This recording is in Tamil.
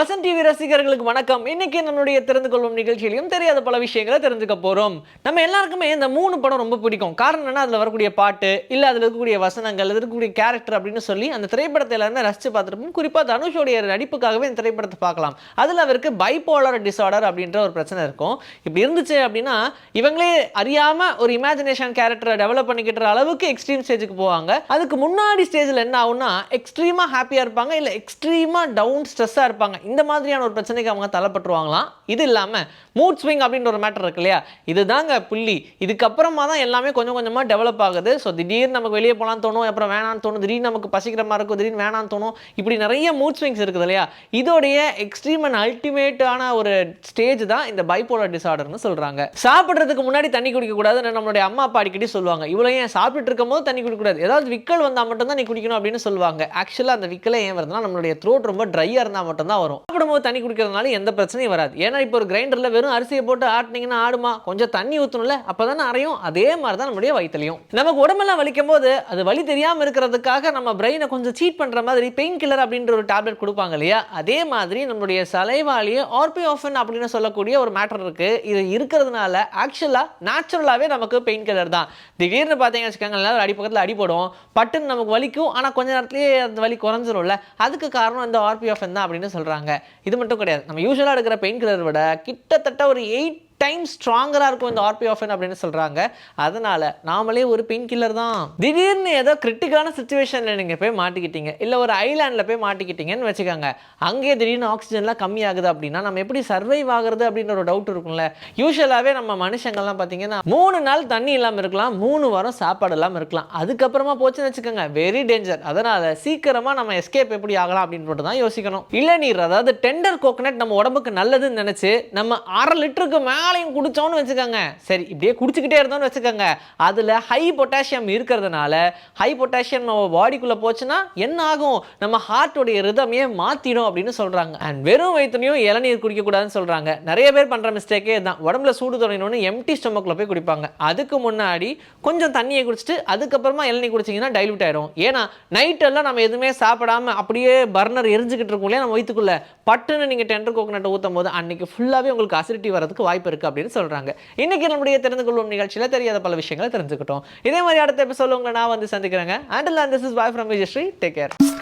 வசன் டிவி ரசிகர்களுக்கு வணக்கம். இன்னைக்கு நம்மளுடைய தெரிந்து கொள்ளும் நிகழ்ச்சியிலையும் தெரியாத பல விஷயங்களை தெரிஞ்சுக்க போறோம். நம்ம எல்லாருக்குமே இந்த மூணு படம் ரொம்ப பிடிக்கும். காரணம் என்ன அதுல வரக்கூடிய பாட்டு இல்ல அதுல இருக்கக்கூடிய வசனங்கள் இருக்கக்கூடிய கேரக்டர் அப்படின்னு சொல்லி அந்த திரைப்படத்தை எல்லாருமே ரசிச்சு பார்த்துருப்போம். குறிப்பா தனுஷோடைய நடிப்புக்காகவே இந்த திரைப்படத்தை பார்க்கலாம். அதுல அவருக்கு பைபோலர் டிசார்டர் அப்படின்ற ஒரு பிரச்சனை இருக்கும். இப்படி இருந்துச்சு அப்படின்னா இவங்களே அறியாம ஒரு இமேஜினேஷன் கேரக்டரை டெவலப் பண்ணிக்கிற அளவுக்கு எக்ஸ்ட்ரீம் ஸ்டேஜுக்கு போவாங்க. அதுக்கு முன்னாடி ஸ்டேஜில் என்ன ஆகும்னா எக்ஸ்ட்ரீமா ஹாப்பியா இருப்பாங்க இல்ல எக்ஸ்ட்ரீமா டவுன் ஸ்ட்ரெஸ்ஸாக இருப்பாங்க. இந்த மாதிரியான ஒரு பிரச்சனைக்கு அவங்க தள்ளப்பட்டுருவாங்களாம் இது இல்லாமல் மூட் ஸ்விங் அப்படின்ற ஒரு மேட்டர் இருக்கு இல்லையா? இதுதாங்க புள்ளி. இதுக்கப்புறமா தான் எல்லாமே கொஞ்சம் கொஞ்சமாக டெவலப் ஆகுது. ஸோ திடீர்னு நமக்கு வெளியே போகலான்னு தோணும் அப்புறம் வேணான்னு தோணும் திடீர்னு நமக்கு பசிக்கிற மாதிரி இருக்கும் திடீர்னு வேணான்னு தோணும். இப்படி நிறைய மூட் ஸ்விங்ஸ் இருக்குது இல்லையா? இதோடைய எக்ஸ்ட்ரீம் அண்ட் அல்டிமேட்டான ஒரு ஸ்டேஜ் தான் இந்த பைப்போலர் டிசார்டர்னு சொல்கிறாங்க சாப்பிட்றதுக்கு முன்னாடி தண்ணி குடிக்கக்கூடாதுன்னு நம்மளுடைய அம்மா அப்பா அடிக்கடி சொல்லுவாங்க. இவ்வளோ ஏன் சாப்பிட்டுட்டு இருக்கும்போது தண்ணி குடிக்கக்கூடாது ஏதாவது விக்கல் வந்தால் மட்டும்தான் நீ குடிக்கணும் அப்படின்னு சொல்லுவாங்க. ஆக்சுவலாக அந்த விக்கலை ஏன் வருதுன்னா நம்மளுடைய த்ரோட் ரொம்ப ட்ரையாக இருந்தால் மட்டும்தான் வரும். சாப்பிடும்போது தண்ணி குடிக்கிறதுனால எந்த பிரச்சனையும் வராது. ஏன்னா இப்போ ஒரு கிரைண்டரில் வெறும் அரிசியை போட்டு ஆட்டினீங்கன்னா ஆடுமா? கொஞ்சம் தண்ணி ஊற்றணும்ல அப்போ தானே அரையும்? அதே மாதிரி தான் நம்முடைய வயிற்றுலையும் நமக்கு உடம்பெல்லாம் வலிக்கும் போது அது வலி தெரியாமல் இருக்கிறதுக்காக நம்ம பிரெயினை கொஞ்சம் சீட் பண்ணுற மாதிரி பெயின் கில்லர் அப்படின்ற ஒரு டேப்லெட் கொடுப்பாங்க இல்லையா? அதே மாதிரி நம்மளுடைய சலைவாலேயே ஆர்பியோஃபன் அப்படின்னு சொல்லக்கூடிய ஒரு மேட்டர் இருக்குது இது இருக்கிறதுனால ஆக்சுவலாக நேச்சுரலாகவே நமக்கு பெயின் கில்லர் தான். திடீர்னு பார்த்தீங்கன்னு வச்சுக்கோங்களேன் ஒரு அடி பக்கத்தில் அடி போடும் பட்டுன்னு நமக்கு வலிக்கும். ஆனால் கொஞ்ச நேரத்துலேயே அந்த வலி குறைஞ்சிரும்ல. அதுக்கு காரணம் இந்த ஆர்பி ஆஃபன் தான் அப்படின்னு சொல்கிறாங்க இது மட்டும் கிடையாது. நம்ம யூஸ்வலாக எடுக்கிற பெயின் கில்லர் விட கிட்டத்தட்ட ஒரு எயிட் டைம் ஸ்ட்ராங்கராக இருக்கும் இந்த ஆர்பிஎஃப்என் அப்படின்னு சொல்கிறாங்க அதனால நாமளே ஒரு பெயின் கில்லர் தான். திடீர்னு ஏதோ கிரிட்டிக்கலான சுச்சுவேஷனில் நீங்கள் போய் மாட்டிக்கிட்டீங்க. இல்லை ஒரு ஐலாண்டில் போய் மாட்டிக்கிட்டீங்கன்னு வச்சுக்கோங்க. அங்கேயே திடீர்னு ஆக்சிஜன்லாம் கம்மியாகுது அப்படின்னா நம்ம எப்படி சர்வைவ் ஆகுறது அப்படின்ற ஒரு டவுட் இருக்கும்ல. யூஸ்வலாகவே நம்ம மனுஷங்கள்லாம் பார்த்தீங்கன்னா மூணு நாள் தண்ணி இல்லாமல் இருக்கலாம். மூணு வாரம் சாப்பாடு இல்லாமல் இருக்கலாம். அதுக்கப்புறமா போச்சுன்னு வச்சுக்கோங்க. வெரி டேஞ்சர் அதனால் சீக்கிரமாக நம்ம எஸ்கேப் எப்படி ஆகலாம் அப்படின்னு தான் யோசிக்கணும். இளநீர் அதாவது டெண்டர் கோகனட் நம்ம உடம்புக்கு நல்லதுன்னு நினச்சி நம்ம அரை லிட்டருக்கு மேலேயும் குடிச்சோம்னு வச்சுக்கோங்க. சரி இப்படியே குடிச்சிக்கிட்டே இருந்தோம்னு வச்சுக்கோங்க. அதில் ஹை பொட்டாசியம் இருக்கிறதுனால ஹை பொட்டாசியம் நம்ம பாடிக்குள்ளே போச்சுன்னா என்ன ஆகும்? நம்ம ஹார்ட்டோடைய ரிதமையே மாற்றிடும் அப்படின்னு சொல்கிறாங்க அண்ட் வெறும் வயிற்றுலையும் இளநீர் குடிக்கக்கூடாதுன்னு சொல்கிறாங்க நிறைய பேர் பண்ணுற மிஸ்டேக்கே தான் உடம்புல சூடு தொடங்கணும்னு எம்டி ஸ்டொமக்கில் போய் குடிப்பாங்க. அதுக்கு முன்னாடி கொஞ்சம் தண்ணியை குடிச்சிட்டு அதுக்கப்புறமா இளநீர் குடிச்சிங்கன்னா டைல்யூட் ஆயிடும் ஏன்னா நைட்டெல்லாம் நம்ம எதுவுமே சாப்பிடாம அப்படியே பர்னர் எரிஞ்சுக்கிட்டு இருக்கோம் இல்லையா நம்ம வயிற்றுக்குள்ள பட்டுன்னு நீங்கள் டெண்டர் கோகனட்டை ஊற்றும் போது அன்றைக்கி ஃபுல்லாகவே உங்களுக்கு அசிடிட்டி வரதுக்கு வாய்ப்பு இருக்குது அப்படின்னு சொல்கிறாங்க இன்னைக்கு நம்முடைய தெரிந்து கொள்ளும் நிகழ்ச்சியில் தெரியாத பல விஷயங்களை தெரிஞ்சுக்கிட்டோம். இதே மாதிரி அடுத்த எபிசோட உங்களை நான் வந்து சந்திக்கிறேங்க. And this is bye from Vijayashree take care